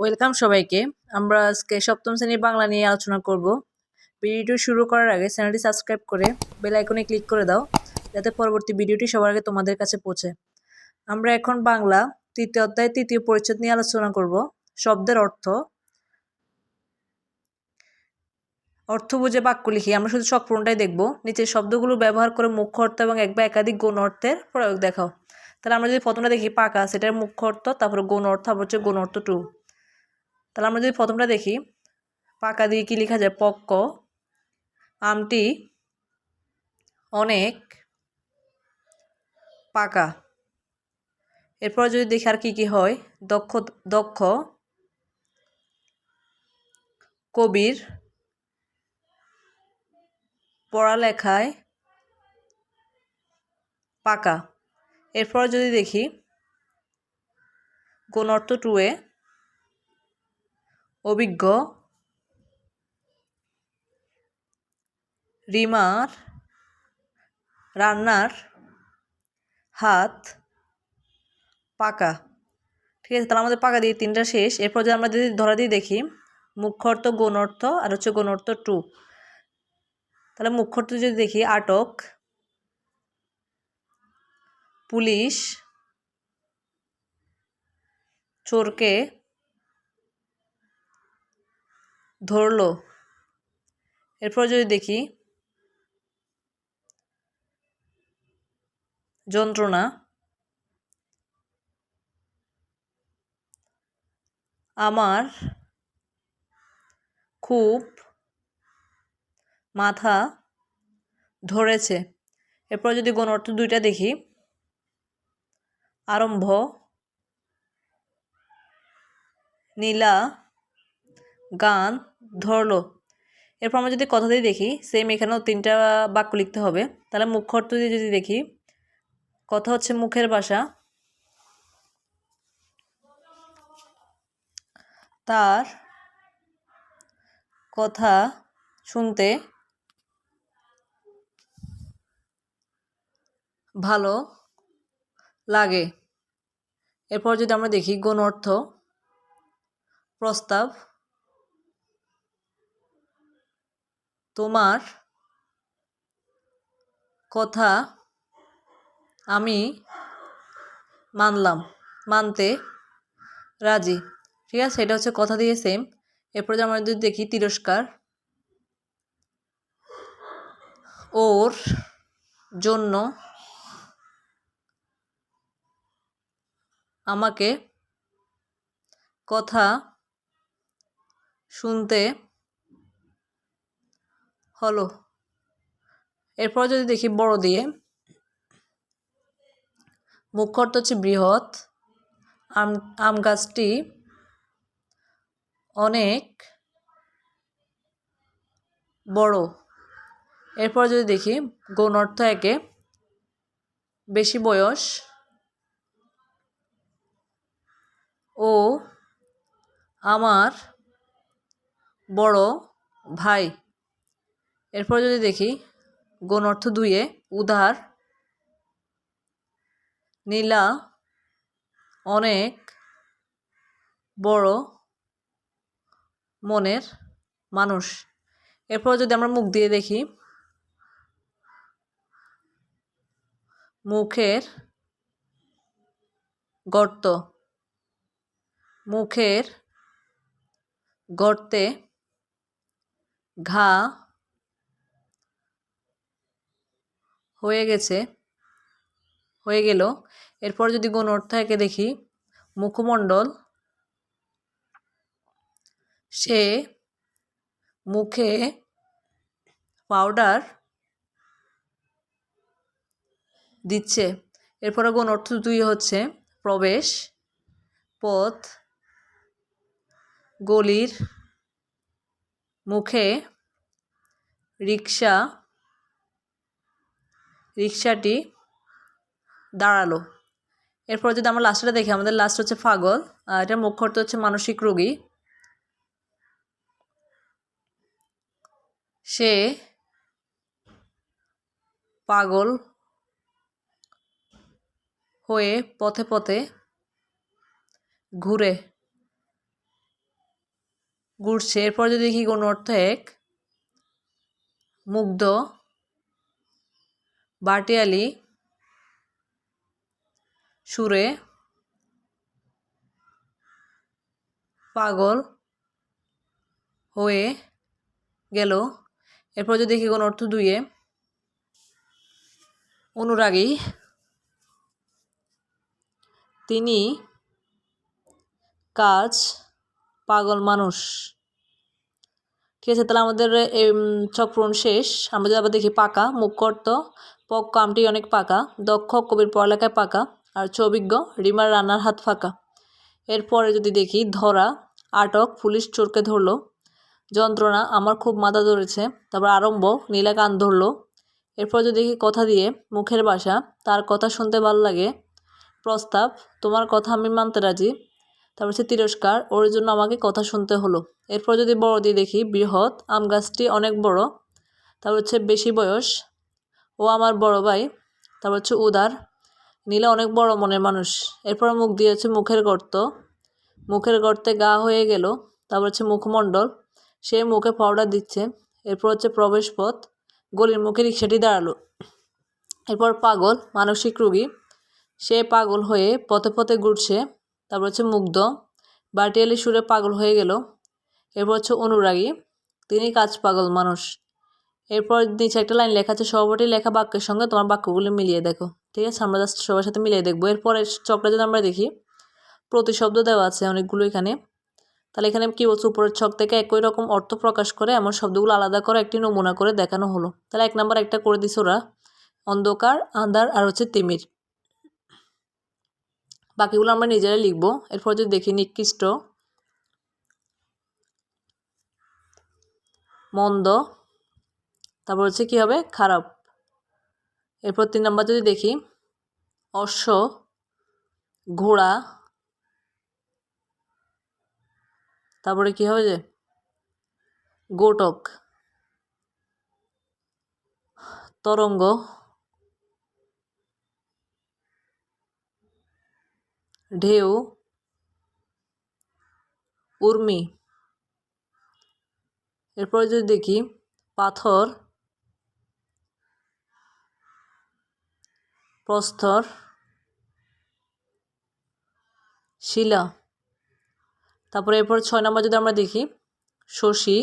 Welcome সবাইকে। আমরা আজকে সপ্তম শ্রেণির বাংলা নিয়ে আলোচনা করব। ভিডিওটি শুরু করার আগে চ্যানেলটি সাবস্ক্রাইব করে বেল আইকনে ক্লিক করে দাও, যাতে পরবর্তী ভিডিওটি সবার আগে তোমাদের কাছে পৌঁছে। আমরা এখন বাংলা তৃতীয় অধ্যায় তৃতীয় পরিচ্ছদ নিয়ে আলোচনা করব। শব্দের অর্থ। অর্থ বুঝে বাক্য লিখি। আমরা শুধু সম্পূর্ণটাই দেখব। নিচের শব্দগুলো ব্যবহার করে মুখ্য অর্থ এবং এক বা একাধিক গৌণ অর্থের প্রয়োগ দেখাও। তাহলে আমরা যদি প্রথমটা দেখি পাকা, সেটার মুখ্য অর্থ, তারপরে গৌণ অর্থ, আবার হচ্ছে গৌণ অর্থ টু তাহলে আমরা যদি প্রথমটা দেখি, পাকা দিয়ে কি লেখা যায়? পক্ক। আমটি অনেক পাকা। এরপর যদি দেখি আর কী কী হয়, দক্ষ দক্ষ কবির পড়ালেখায় পাকা। এরপর যদি দেখি কোন অর্থ টুয়ে অভিজ্ঞ রিমার রান্নার হাত পাকা। ঠিক আছে, তাহলে আমাদের পাকা দিয়ে তিনটা শেষ। এরপর যদি আমরা যদি ধরা দিয়ে দেখি মুখ্য অর্থ গৌণ অর্থ আর হচ্ছে গৌণ অর্থ টু। তাহলে মুখ্য অর্থ যদি দেখি, আটক, পুলিশ, চোরকে ধরলো। এরপর যদি দেখি যন্ত্রণা, আমার খুব মাথা ধরেছে। এরপর যদি কোন অর্থ দুইটা দেখি, আরম্ভ, নীলা গান ধরলো। এরপর আমরা যদি কথা দিয়ে দেখি সেম এখানেও তিনটা বাক্য লিখতে হবে। তাহলে মুখ্য অর্থ দিয়ে যদি দেখি, কথা হচ্ছে মুখের ভাষা। তার কথা শুনতে ভালো লাগে। এরপর যদি আমরা দেখি, গণ অর্থ প্রস্তাব তোমার কথা আমি মানলাম, মানতে রাজি। ঠিক আছে, এটা হচ্ছে কথা দিয়ে সেম এরপর আমরা যদি দেখি তিরস্কার, ওর জন্য আমাকে কথা শুনতে হলো। এরপর যদি দেখি বড় দিয়ে মুখ্য অর্থ হচ্ছে বৃহৎ, আম আম গাছটি অনেক বড়। এরপর যদি দেখি গৌণ অর্থ একে বেশি বয়স ও আমার বড় ভাই। এরপর যদি দেখি, গণ অর্থ দুইয়ে উদার, নীলা, অনেক, বড়, মনের মানুষ। এরপর যদি আমরা মুখ দিয়ে দেখি, মুখের গর্ত, মুখের গর্তে ঘা হয়ে গেছে, হয়ে গেল। এরপর যদি কোন অর্থ দেখি, মুখমণ্ডল, সে মুখে পাউডার দিচ্ছে। এরপরে কোন অর্থ দুই হচ্ছে, প্রবেশ, পথ, গলির মুখে রিক্সা রিক্সাটি দাঁড়াল। এরপর যদি আমরা লাস্টটা দেখি, আমাদের লাস্ট হচ্ছে পাগল এটা মুখ্য অর্থ হচ্ছে মানসিক রোগী। সে পাগল হয়ে পথে পথে ঘুরে ঘুরছে। এরপর যদি দেখি কোনো অর্থ এক মুগ্ধ বাটিয়ালি সুরে, পাগল হয়ে গেল। এরপর যদি দেখি কোনো অর্থ দুইয়ে, অনুরাগী, তিনি কাজ পাগল মানুষ। ঠিক আছে, তাহলে আমাদের এই চক্রণ শেষ। আমরা যদি আবার দেখি পাকা মুখ্য অর্থ পক কামটি অনেক পাকা, দক্ষ কবির পড়ালেখায় পাকা, আর চবিজ্ঞ রিমার রান্নার হাত ফাঁকা। এরপরে যদি দেখি ধরা, আটক, পুলিশ চোরকে ধরলো, যন্ত্রণা আমার খুব মাথা ধরেছে, তারপর আরম্ভ নীলা কান ধরলো। এরপর যদি দেখি কথা দিয়ে, মুখের বাসা, তার কথা শুনতে ভালো লাগে, প্রস্তাব, তোমার কথা আমি মানতে রাজি। তারপর হচ্ছে তিরস্কার, ওর জন্য আমাকে কথা শুনতে হলো। এরপর যদি বড় দিয়ে দেখি বৃহৎ, আম গাছটি অনেক বড় তারপর হচ্ছে বেশি বয়স ও আমার বড় ভাই, তারপর হচ্ছে উদার। নীলা অনেক বড় মনের মানুষ। এরপর মুখ দিয়ে হচ্ছে মুখের গর্ত। মুখের গর্তে গা হয়ে গেল, তারপর হচ্ছে মুখমণ্ডল। সে মুখে পাউডার দিচ্ছে। এরপর হচ্ছে প্রবেশ পথ গলির মুখে রিক্সাটি দাঁড়াল। এরপর পাগল, মানসিক রুগী। সে পাগল হয়ে পথে পথে ঘুরছে। তারপর হচ্ছে মুগ্ধ। বাটিয়ালি সুরে পাগল হয়ে গেল। এরপর হচ্ছে অনুরাগী। তিনি কাজ পাগল মানুষ। এরপর নিচে একটা লাইন লেখা আছে সবটি লেখা বাক্যের সঙ্গে তোমার বাক্যগুলো মিলিয়ে দেখো। ঠিক আছে? আমরা জাস্ট সবার সাথে মিলিয়ে দেখব। এরপরে চকটা যদি আমরা দেখি, প্রতিশব্দ দেওয়া আছে অনেকগুলো এখানে। তাহলে এখানে কী বলছে? উপরের ছক থেকে একই রকম অর্থ প্রকাশ করে এমন শব্দগুলো আলাদা করে, একটি নমুনা করে দেখানো হলো। তাহলে এক নাম্বার একটা করে দিছে ওরা। অন্ধকার, আন্ধার আর হচ্ছে তিমির। বাকিগুলো আমরা নিজেরাই লিখব। এরপর যদি দেখি নিকৃষ্ট, মন্দ তারপর হচ্ছে কী হবে? খারাপ। এরপর তিন নম্বর যদি দেখি, অশ্ব, ঘোড়া, তারপরে কী হবে যে? গোটক, তরঙ্গ, ঢেউ, উর্মি। এরপর যদি দেখি, পাথর প্রস্তর, শিলা। তারপরে এরপর ছয় নম্বর যদি আমরা দেখি, শশী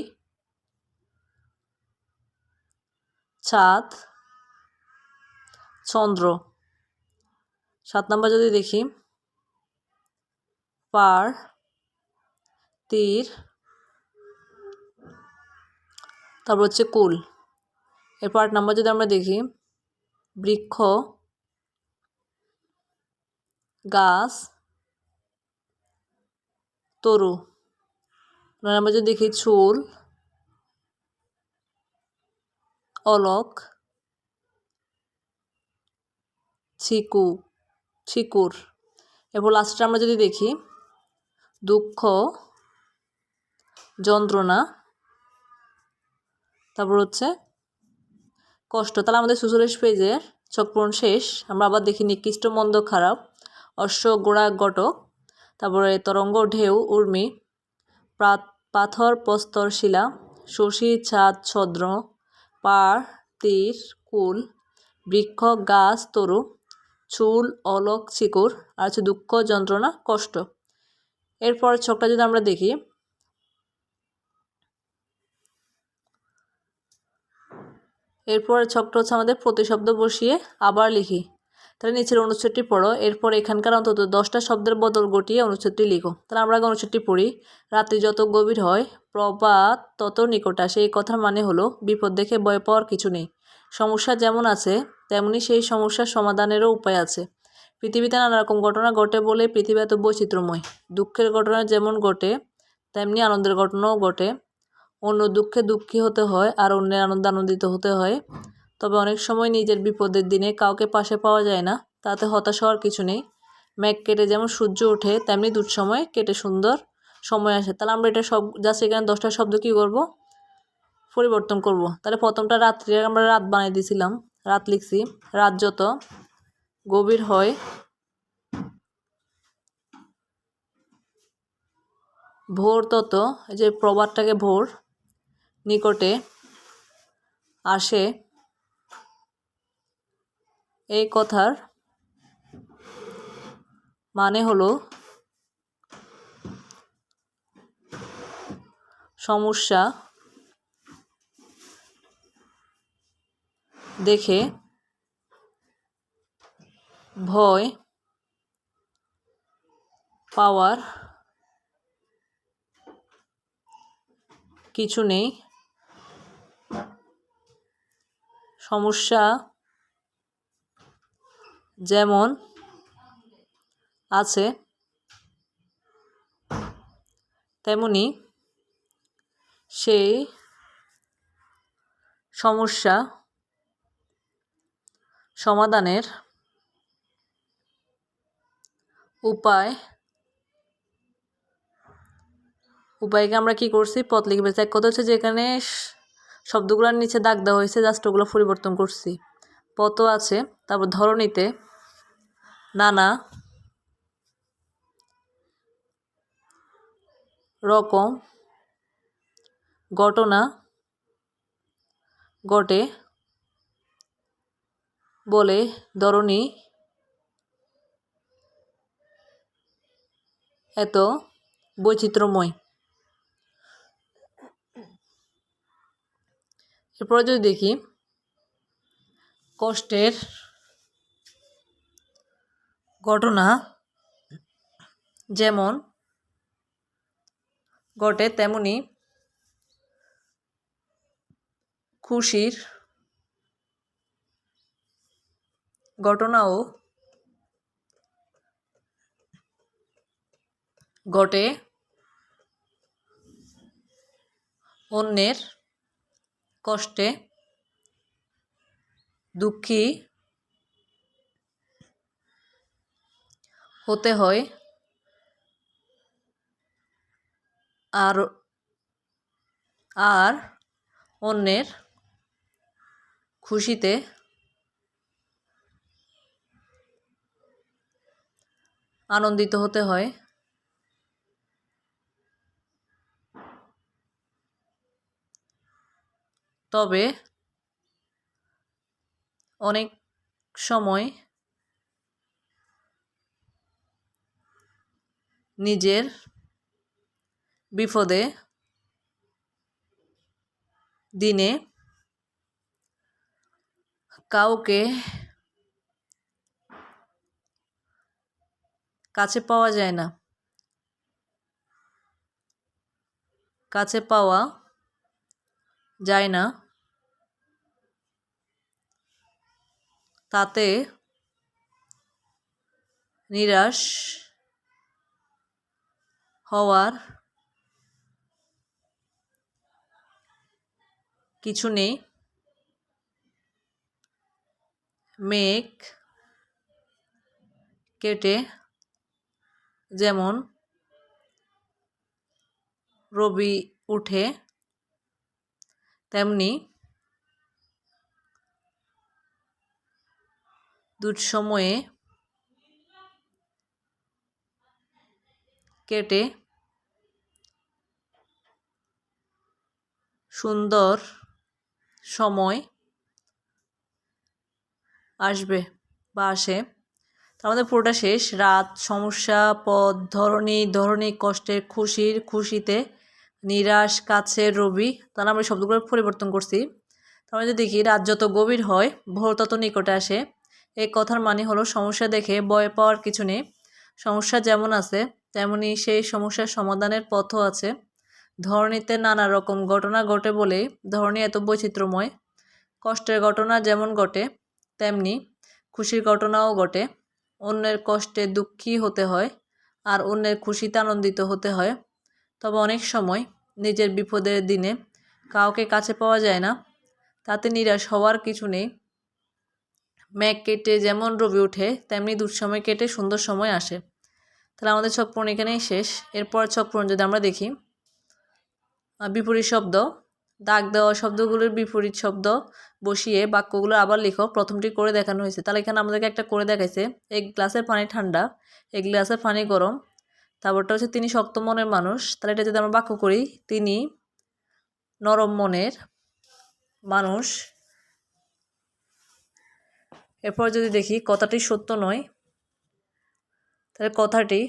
চাঁদ চন্দ্র। সাত নম্বর যদি দেখি পার তীর, তারপর হচ্ছে কুল। এরপর আট নম্বর যদি আমরা দেখি, বৃক্ষ গাছ, তরু। নম্বর যদি দেখি, চুল, অলক, ছিকু, ছিকুর। এরপর লাস্টে আমরা যদি দেখি, দুঃখ, যন্ত্রণা, তারপর হচ্ছে কষ্ট। তাহলে আমাদের সুচল্লিশ পেজের চক্রণ শেষ। আমরা আবার দেখি নিকৃষ্ট, মন্দ, খারাপ। অশ্ব গোড়া গটক, তারপরে তরঙ্গ ঢেউ, উর্মি পাথর, প্রস্তর, শিলা, শশী, ছাদ ছদ্র পাড়, তীর, কুল, বৃক্ষ, গাছ, তরু, চুল, অলক চিকুর আর হচ্ছে দুঃখ, যন্ত্রণা, কষ্ট। এরপর ছকটা যদি আমরা দেখি এরপর ছকটা হচ্ছে আমাদের প্রতিশব্দ বসিয়ে আবার লিখি। তাহলে নিচের অনুচ্ছেদটি পড়ো। এরপর এখানকার অন্তত দশটা শব্দের বদল ঘটিয়ে অনুচ্ছেদটি লিখো। তাহলে আমরা অনুচ্ছেদটি পড়ি। রাত্রি যত গভীর হয় প্রবাদ তত নিকট আসে। এই কথার মানে হলো বিপদ দেখে ভয় পাওয়ার কিছু নেই। সমস্যা যেমন আছে, তেমনি সেই সমস্যার সমাধানেরও উপায় আছে। পৃথিবীতে নানা রকম ঘটনা ঘটে বলে পৃথিবী এত বৈচিত্র্যময়। দুঃখের ঘটনা যেমন ঘটে, তেমনি আনন্দের ঘটনাও ঘটে। অন্য দুঃখে দুঃখী হতে হয়, আর অন্যের আনন্দ আনন্দিত হতে হয়। তবে অনেক সময় নিজের বিপদের দিনে কাউকে পাশে পাওয়া যায় না, তাতে হতাশ হওয়ার কিছু নেই। মেঘ কেটে যেমন সূর্য ওঠে, তেমনি দুঃসময় কেটে সুন্দর সময় আসে। তাহলে আমরা এটা সব জাস্ট এখানে দশটা শব্দ কী করব? পরিবর্তন করব। তাহলে প্রথমটা রাত্রি আমরা রাত বানিয়ে দিয়েছিলাম। রাত লিখছি, রাত যত গভীর হয়, ভোর তত যে প্রবাদটাকে ভোর নিকটে আসে এই কথার মানে হলো সমস্যা দেখে ভয় পাওয়ার কিছু নেই। সমস্যা যেমন আছে, তেমনি সেই সমস্যা সমাধানের উপায়, উপায়কে আমরা কি করছি? পথ লিখে ফেলছি। এক কথা হচ্ছে যেখানে শব্দগুলোর নিচে দাগ দেওয়া হয়েছে, জাস্ট ওগুলো পরিবর্তন করছি। পথও আছে, তারপর ধরনীতে নানা রকম। ঘটনা। ঘটে। বলে ধরনী এত বৈচিত্র্যময়। এরপরে যদি দেখি কষ্টের ঘটনা যেমন ঘটে তেমনি খুশির ঘটনাও ঘটে অন্যের কষ্টে দুঃখী হতে হয়। আর আর অন্যের খুশিতে আনন্দিত হতে হয়। তবে অনেক সময় নিজের বিপদে দিনে কাউকে কাছে পাওয়া যায় না। কাছে পাওয়া যায় না। তাতে নিরাশ হওয়ার কিছু নেই। মেঘ কেটে যেমন রবি উঠে তেমনি দুঃসময়ে কেটে সুন্দর সময় আসবে বা আসে। আমাদের পুরোটা শেষ। রাত, সমস্যা, পথ ধরনী ধরনী কষ্টের খুশির খুশিতে নিরাশ, কাছের রবি, তাহলে আমরা শব্দগুলো পরিবর্তন করছি। তাহলে যদি দেখি, রাত যত গভীর হয়, ভোর তত নিকটে আসে। এই কথার মানে হলো, সমস্যা দেখে ভয় পাওয়ার কিছু নেই। সমস্যা যেমন আছে তেমনি সেই সমস্যার সমাধানের পথও আছে। ধরনীতে নানা রকম ঘটনা ঘটে বলেই ধরনী এত বৈচিত্র্যময়। কষ্টের ঘটনা যেমন ঘটে, তেমনি খুশির ঘটনাও ঘটে। অন্যের কষ্টে দুঃখী হতে হয় আর অন্যের খুশিতে আনন্দিত হতে হয়। তবে অনেক সময় নিজের বিপদের দিনে কাউকে কাছে পাওয়া যায় না। তাতে নিরাশ হওয়ার কিছু নেই। মেঘ কেটে যেমন রবি ওঠে, তেমনি দুঃসময় কেটে সুন্দর সময় আসে। তাহলে আমাদের ছকপূরণ এখানেই শেষ। এরপর ছকপূরণ যদি আমরা দেখি বিপরীত শব্দ, দাগ দেওয়া শব্দগুলোর বিপরীত শব্দ বসিয়ে বাক্যগুলো আবার লিখো। প্রথমটি করে দেখানো হয়েছে। তাহলে এখানে আমাদেরকে একটা করে দেখাইছে, এক গ্লাসের পানি ঠান্ডা, এক গ্লাসের পানি গরম। তারপরটা হচ্ছে তিনি শক্ত মনের মানুষ। তাহলে এটা যদি আমরা বাক্য করি, তিনি নরম মনের মানুষ। এরপর যদি দেখি, কথাটি সত্য নয় তাহলে কথাটি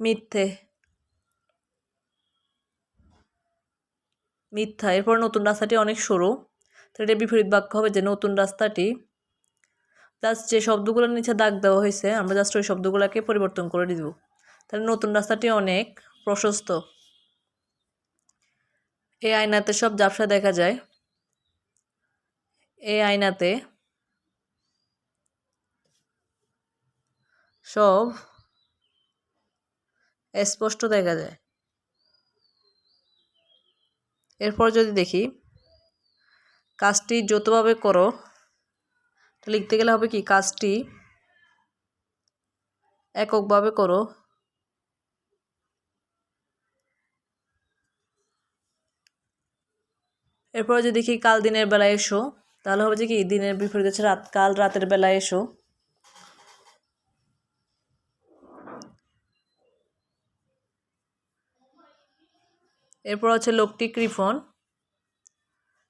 মিথ্যে। মিথ্যা। এরপর নতুন রাস্তাটি অনেক সরু। এটা বিপরীত বাক্য হবে যে নতুন রাস্তাটি জাস্ট যে শব্দগুলোর নিচে দাগ দেওয়া হয়েছে, আমরা জাস্ট ওই শব্দগুলোকে পরিবর্তন করে দিব তাহলে নতুন রাস্তাটি অনেক প্রশস্ত। এই আয়নাতে সব জাপসা দেখা যায়। এই আয়নাতে সব স্পষ্ট দেখা যায়। এরপর যদি দেখি, কাজটি যতভাবে করো লিখতে গেলে হবে কি, কাজটি এককভাবে করো। এরপর যদি দেখি, কাল দিনের বেলায় এসো, তাহলে হবে যে কি, দিনের বিপরীত হচ্ছে রাত, কাল রাতের বেলায় এসো। এরপর হচ্ছে লোকটি কৃপন।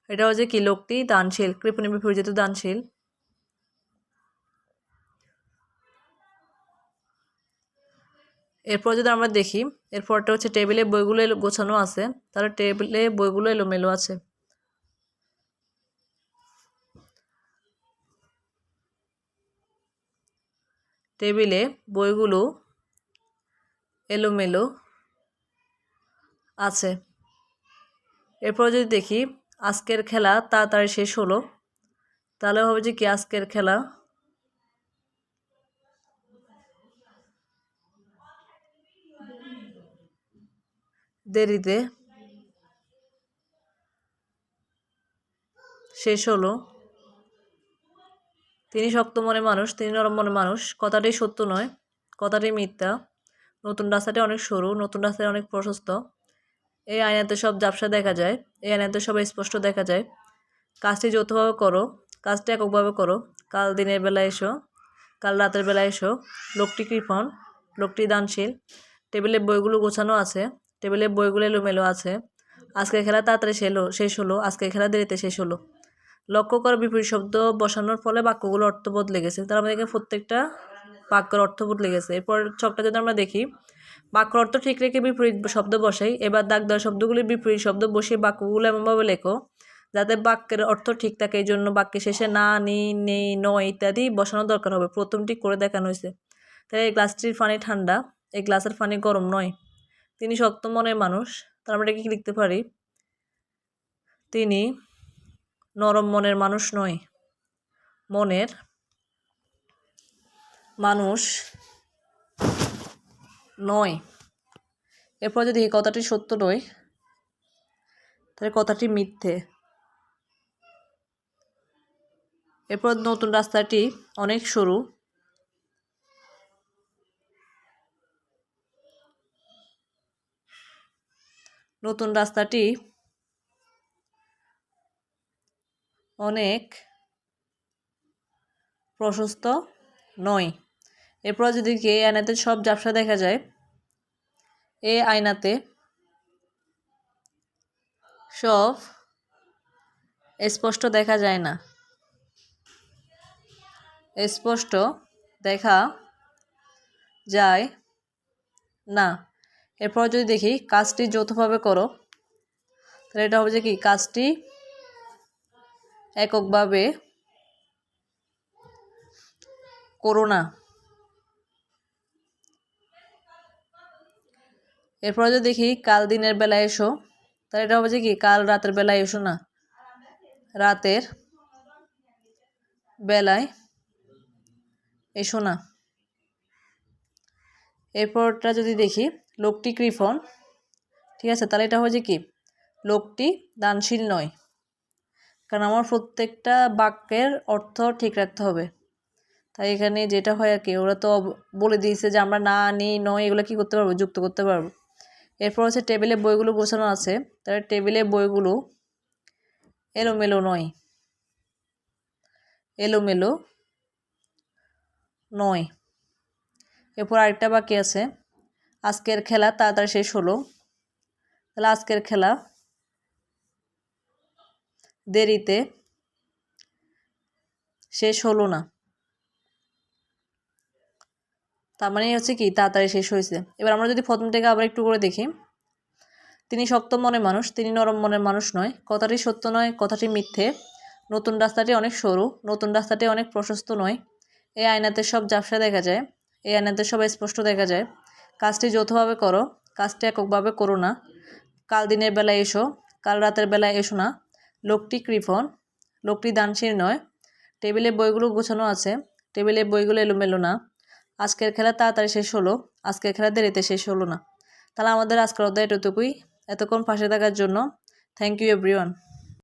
এটা হচ্ছে কি লোকটি? দানশীল। কৃপণের বিপরীত দানশীল। এরপর যদি আমরা দেখি, এরপরটা হচ্ছে টেবিলে বইগুলো গোছানো আছে। তাহলে টেবিলে বইগুলো এলোমেলো আছে। টেবিলে বইগুলো এলোমেলো। আছে। এরপর যদি দেখি আজকের খেলা তাড়াতাড়ি শেষ হলো, তাহলে হবে যে কি আজকের খেলা? দেরিতে শেষ হলো। তিনি শক্ত মনে মানুষ, তিনি নরম মনে মানুষ। কথাটি সত্য নয়, কথাটি মিথ্যা। নতুন রাস্তাটি অনেক সরু, নতুন রাস্তাটি অনেক প্রশস্ত। এই আয়নাতে সব জাপসা দেখা যায়, এই আয়নাতে সব স্পষ্ট দেখা যায়। কাজটি যৌথভাবে করো, কাজটি এককভাবে করো। কাল দিনের বেলা এসো, কাল রাতের বেলা এসো। লোকটি কৃপণ, লোকটি দানশীল। টেবিলে বইগুলো গোছানো আছে, টেবিলে বইগুলো এলোমেলো আছে। আজকের খেলা তাড়াতাড়ি সেলো শেষ হলো, আজকের খেলা দেরিতে শেষ হলো। লক্ষ্য করে বিপরীত শব্দ বসানোর ফলে বাক্যগুলো অর্থ বদলে গেছে। তার আমাদেরকে প্রত্যেকটা বাক্যের অর্থ বদলে গেছে। এরপর ছকটা যদি আমরা দেখি বাক্য অর্থ ঠিক রেখে বিপরীত শব্দ বসাই। এবার দাগ দেওয়া শব্দগুলির বিপরীত শব্দ বসিয়ে বাক্যগুলো এমনভাবে লেখো, যাতে বাক্যের অর্থ ঠিক থাকে, এই জন্য বাক্যের শেষে না, নি নেই নয় ইত্যাদি বসানো দরকার হবে। প্রথমটি করে দেখানো হয়েছে। তাই এই গ্লাসটির পানি ঠান্ডা, এই গ্লাসের পানি গরম নয়। তিনি শক্ত মনের মানুষ, তার আমরা কি লিখতে পারি? তিনি নরম মনের মানুষ নয়, মনের মানুষ নয়। এরপর যদি এই কথাটি সত্য নয়, তাহলে কথাটি মিথ্যে। এরপর নতুন রাস্তাটি অনেক সরু। নতুন রাস্তাটি অনেক প্রশস্ত নয়। এরপর যদি এই আয়নাতে সব জাপসা দেখা যায় এই আয়নাতে সব স্পষ্ট দেখা যায় না। স্পষ্ট দেখা যায় না। এরপর যদি দেখি কাজটি যৌথভাবে করো, তাহলে এটা হবে যে কি? কাজটি এককভাবে করো না। এরপর যদি দেখি কাল দিনের বেলায় এসো, তাহলে এটা হবে যে কি? কাল রাতের বেলায় এসো না? রাতের বেলায় এসো না। এরপরটা যদি দেখি, লোকটি কৃপন ঠিক আছে? তাহলে এটা হচ্ছে কি? লোকটি দানশীল নয়। কারণ আমার প্রত্যেকটা বাক্যের অর্থ ঠিক রাখতে হবে। তাই এখানে যেটা হয় আর কি, ওরা তো বলে দিয়েছে যে আমরা না নিই নয়, এগুলো কী করতে পারব? যুক্ত করতে পারব। এরপর হচ্ছে টেবিলে বইগুলো গোছানো আছে। তাহলে টেবিলে বইগুলো এলোমেলো নয়। এলোমেলো নয়। এরপর আরেকটা বাকি আছে। আজকের খেলা তাড়াতাড়ি শেষ হলো। তাহলে আজকের খেলা দেরিতে শেষ হলো না। তার মানে হচ্ছে কি, তাড়াতাড়ি শেষ হয়েছে। এবার আমরা যদি প্রথমটাকে আবার একটু করে দেখি। তিনি শক্ত মনের মানুষ, তিনি নরম মনের মানুষ নয়। কথাটি সত্য নয়, কথাটি মিথ্যে। নতুন রাস্তাটি অনেক সরু, নতুন রাস্তাটি অনেক প্রশস্ত নয়। এই আয়নাতে সব ঝাপসা দেখা যায়, এই আয়নাতে সব স্পষ্ট দেখা যায়। কাজটি যৌথভাবে করো, কাজটি এককভাবে করো না। কাল দিনের বেলায় এসো, কাল রাতের বেলায় এসো না। লোকটি কৃপণ, লোকটি দানশীল নয়। টেবিলে বইগুলো গোছানো আছে টেবিলে বইগুলো এলোমেলো না। আজকের খেলা তাড়াতাড়ি শেষ হলো। আজকের খেলা দেরিতে শেষ হলো না। তাহলে আমাদের আজকের অধ্যায় এতটুকুই। এতক্ষণ পাশে থাকার জন্য থ্যাংক ইউ এভরিওয়ান